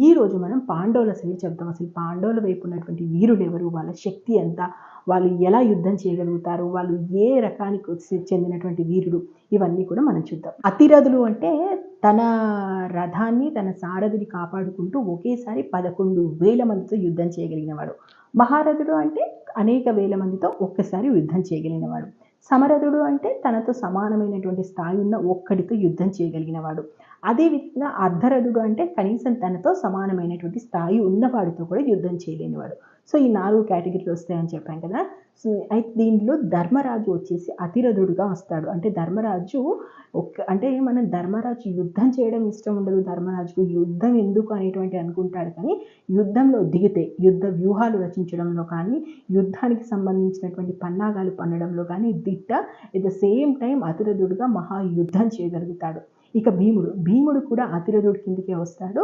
ఈ రోజు మనం పాండవుల సైడ్ చెప్తాం అసలు పాండవుల వైపు ఉన్నటువంటి వీరులు ఎవరు? వాళ్ళ శక్తి ఎంత? వాళ్ళు ఎలా యుద్ధం చేయగలుగుతారు? వాళ్ళు ఏ రకానికి చెందినటువంటి వీరుడు ఇవన్నీ కూడా మనం చూద్దాం. అతిరథులు అంటే తన రథాన్ని తన సారథిని కాపాడుకుంటూ ఒకేసారి పదకొండు వేల మందితో యుద్ధం చేయగలిగినవాడు. మహారథుడు అంటే అనేక వేల మందితో ఒక్కసారి యుద్ధం చేయగలిగినవాడు. సమరథుడు అంటే తనతో సమానమైనటువంటి స్థాయి ఉన్న ఒక్కడితో యుద్ధం చేయగలిగినవాడు. అదేవిధంగా అర్ధరథుడు అంటే కనీసం తనతో సమానమైనటువంటి స్థాయి ఉన్నవాడితో కూడా యుద్ధం చేయలేనివాడు. సో ఈ నాలుగు కేటగిరీలు వస్తాయని చెప్పాం కదా. సో అయితే దీనిలో ధర్మరాజు వచ్చేసి అతిరథుడుగా వస్తాడు. అంటే ధర్మరాజు ఒక అంటే మనం ధర్మరాజు యుద్ధం చేయడం ఇష్టం ఉండదు. ధర్మరాజుకు యుద్ధం ఎందుకు అనేటువంటి అనుకుంటాడు కానీ యుద్ధంలో దిగితే యుద్ధ వ్యూహాలు రచించడంలో కానీ యుద్ధానికి సంబంధించినటువంటి పన్నాగాలు పన్నడంలో కానీ దిట్ట ఎట్ ద సేమ్ టైం అతిరథుడుగా మహాయుద్ధం చేయగలుగుతాడు. ఇక భీముడు భీముడు కూడా అతిరథుడి కిందికే వస్తాడు.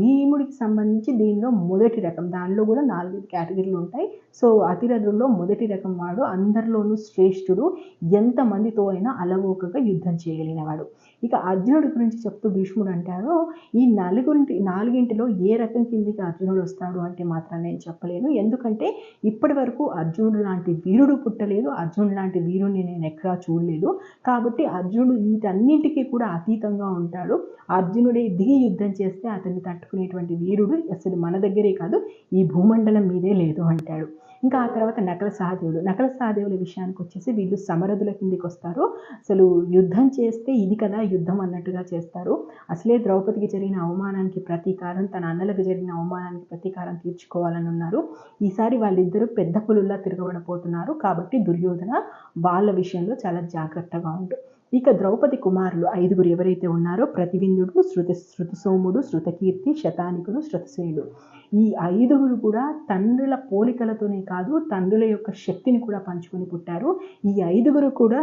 భీముడికి సంబంధించి దీనిలో మొదటి రకం దానిలో కూడా నాలుగు కేటగిరీలు ఉంటాయి. సో అతిరథుల్లో మొదటి రకం వాడు అందరిలోనూ శ్రేష్ఠుడు ఎంతమందితో అయినా అలవోకగా యుద్ధం చేయగలిగినవాడు. ఇక అర్జునుడి గురించి చెప్తూ భీష్ముడు అంటారు ఈ నలుగురింటి నాలుగింటిలో ఏ రకం కిందికి అర్జునుడు వస్తాడు అంటే మాత్రం నేను చెప్పలేను. ఎందుకంటే ఇప్పటి వరకు అర్జునుడు లాంటి వీరుడు పుట్టలేదు. అర్జునుడు లాంటి వీరుడిని నేను ఎక్కడా చూడలేదు. కాబట్టి అర్జునుడు వీటన్నింటికీ కూడా అతీతంగా ఉంటాడు. అర్జునుడే దిగి యుద్ధం చేస్తే అతన్ని తట్టుకునేటువంటి వీరుడు అసలు మన దగ్గరే కాదు. ఈ భూమండలం మీదే లేదు అంటాడు. ఇంకా ఆ తర్వాత నకల సహదేవులు నకల సహదేవుల విషయానికి వచ్చేసి వీళ్ళు సమరథుల కిందికి వస్తారు. అసలు యుద్ధం చేస్తే ఇది కదా యుద్ధం అన్నట్టుగా చేస్తారు. అసలే ద్రౌపదికి జరిగిన అవమానానికి ప్రతీకారం తన అన్నలకు జరిగిన అవమానానికి ప్రతీకారం తీర్చుకోవాలని ఉన్నారు. ఈసారి వాళ్ళిద్దరూ పెద్ద పులుల్లా తిరగబడపోతున్నారు కాబట్టి దుర్యోధన వాళ్ళ విషయంలో చాలా జాగ్రత్తగా ఉంటుంది ఇక ద్రౌపది కుమారులు ఐదుగురు ఎవరైతే ఉన్నారో ప్రతివిందుడు శృతి శృతసోముడు శృతకీర్తి శతానికుడు శృతసేనుడు ఈ ఐదుగురు కూడా తండ్రుల పోలికలతోనే కాదు తండ్రుల యొక్క శక్తిని కూడా పంచుకొని పుట్టారు. ఈ ఐదుగురు కూడా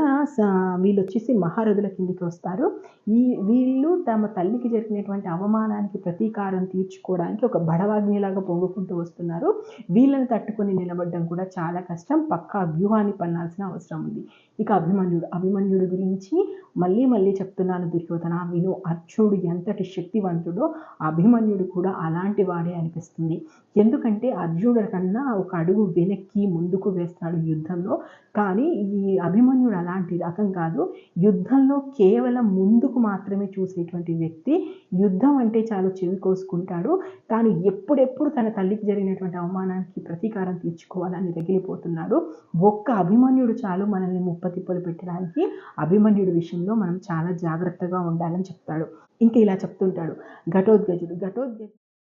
వీళ్ళు వచ్చేసి మహారథుల కిందికి వస్తారు. ఈ వీళ్ళు తమ తల్లికి జరిగినటువంటి అవమానానికి ప్రతీకారం తీర్చుకోవడానికి ఒక బడవాగ్నిలాగా పొంగుకుంటూ వస్తున్నారు. వీళ్ళని తట్టుకొని నిలబడడం కూడా చాలా కష్టం. పక్కా వ్యూహాన్ని పన్నాల్సిన అవసరం ఉంది. ఇక అభిమన్యుడు అభిమన్యుడు గురించి మళ్ళీ మళ్ళీ చెప్తున్నాను దుర్యోధన విను అర్జునుడు ఎంతటి శక్తివంతుడో అభిమన్యుడు కూడా అలాంటి వాడే అనిపిస్తుంది. ఎందుకంటే అర్జునుడి కన్నా ఒక అడుగు వెనక్కి ముందుకు వేస్తాడు యుద్ధంలో. కానీ ఈ అభిమన్యుడు అలాంటి రకం కాదు. యుద్ధంలో కేవలం ముందుకు మాత్రమే చూసేటువంటి వ్యక్తి యుద్ధం అంటే చాలా చెవి కోసుకుంటాడు. తాను ఎప్పుడెప్పుడు తన తల్లికి జరిగినటువంటి అవమానానికి ప్రతీకారం తీర్చుకోవాలని రగిలిపోతున్నాడు. ఒక్క అభిమన్యుడు చాలు మనల్ని ముప్పతిప్పలు పెట్టడానికి అభిమన్యుడు విషయంలో మనం చాలా జాగ్రత్తగా ఉండాలని చెప్తాడు. ఇంకా ఇలా చెప్తుంటాడు. ఘటోద్గజుడు. ఘటోద్గజుడు